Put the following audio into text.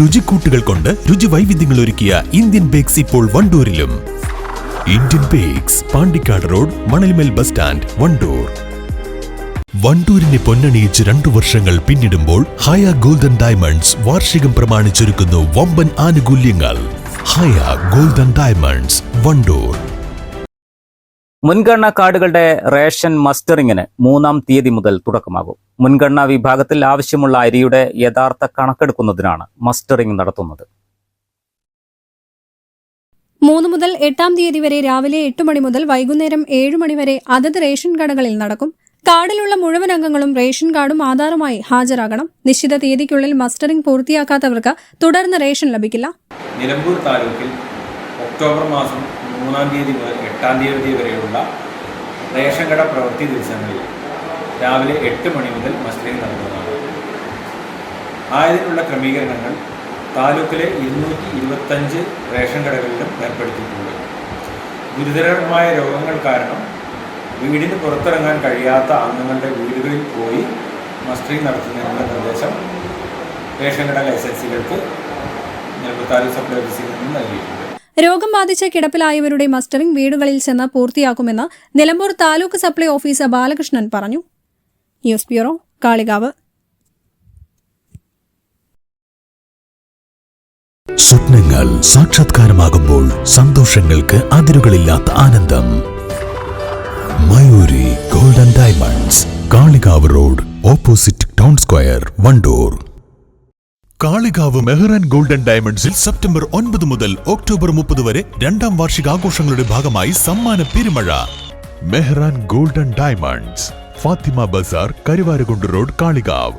രുചിക്കൂട്ടുകൾ കൊണ്ട് രുചി വൈവിധ്യങ്ങൾ ഒരുക്കിയ ഇന്ത്യൻ ബേക്സ് ഇപ്പോൾ വണ്ടൂരിലും. Indian bakes Pandikkad road Manalmel bus stand Wandoor. വണ്ടൂരിനെ പൊന്നണിയിച്ച് രണ്ടു വർഷങ്ങൾ പിന്നിടുമ്പോൾ ഹയ ഗോൾഡൻ ഡയമണ്ട്സ് വാർഷികം പ്രമാണിച്ചൊരുക്കുന്നു വമ്പൻ ആനുകൂല്യങ്ങൾ. Haya golden diamonds Wandoor. മുൻഗണനാ കാർഡുകളുടെ റേഷൻ മസ്റ്ററിങ്ങിന് മൂന്നാം തീയതി മുതൽ തുടക്കമാകും. മുൻഗണനാ വിഭാഗത്തിൽ ആവശ്യമുള്ള അരിയുടെ യഥാർത്ഥ കണക്കെടുക്കുന്നതിനാണ് മസ്റ്ററിംഗ് നടത്തുന്നത്. മൂന്ന് മുതൽ എട്ടാം തീയതി വരെ രാവിലെ എട്ട് മണി മുതൽ വൈകുന്നേരം ഏഴ് മണി വരെ അതത് റേഷൻ കടകളിൽ നടക്കും. കാർഡിലുള്ള മുഴുവൻ അംഗങ്ങളും റേഷൻ കാർഡും ആധാറുമായി ഹാജരാകണം. നിശ്ചിത തീയതിക്കുള്ളിൽ മസ്റ്ററിംഗ് പൂർത്തിയാക്കാത്തവർക്ക് തുടർന്ന് റേഷൻ ലഭിക്കില്ല. നിലമ്പൂർ താലൂക്കിൽ ഒക്ടോബർ മാസം മൂന്നാം തീയതി മുതൽ എട്ടാം തീയതി വരെയുള്ള റേഷൻ കട പ്രവൃത്തി ദിവസങ്ങളിൽ രാവിലെ എട്ട് മണി മുതൽ മസ്ജിദിൽ നടത്തുന്നതാണ് ആയതിനുള്ള ക്രമീകരണങ്ങൾ താലൂക്കിലെ ഇരുന്നൂറ്റി ഇരുപത്തഞ്ച് റേഷൻ കടകളിലും ഏർപ്പെടുത്തിയിട്ടുണ്ട്. ഗുരുതരമായ രോഗങ്ങൾ കാരണം വീടിന് പുറത്തിറങ്ങാൻ കഴിയാത്ത അംഗങ്ങളുടെ വീടുകളിൽ പോയി മസ്റ്ററിംഗ് നടത്തുന്നതിനുള്ള നിർദ്ദേശം റേഷൻ കട ലൈസൻസികൾക്ക് താലൂക്ക് സപ്ലൈ ഓഫീസിൽ നിന്നും നൽകിയിട്ടുണ്ട്. രോഗം ബാധിച്ച കിടപ്പിലായവരുടെ മസ്റ്ററിംഗ് വീടുകളിൽ ചെന്ന് പൂർത്തിയാക്കുമെന്ന് നിലമ്പൂർ താലൂക്ക് സപ്ലൈ ഓഫീസർ ബാലകൃഷ്ണൻ പറഞ്ഞു. News bureau Kalikavu. സ്വപ്നങ്ങൾ സാക്ഷാത്കാരമാകുമ്പോൾ സന്തോഷങ്ങൾക്ക് അതിരുകളില്ലാത്ത ആനന്ദം. Mayuri golden diamonds Kalikavu road opposite town square Wandoor. Kalikavu Mehran golden ഡയമണ്ട്സിൽ സെപ്റ്റംബർ ഒൻപത് മുതൽ ഒക്ടോബർ മുപ്പത് വരെ രണ്ടാം വാർഷികാഘോഷങ്ങളുടെ ഭാഗമായി സമ്മാന പെരുമഴ. Mehran golden diamonds. Fathima Bazar Karuvarakundu road Kalikavu.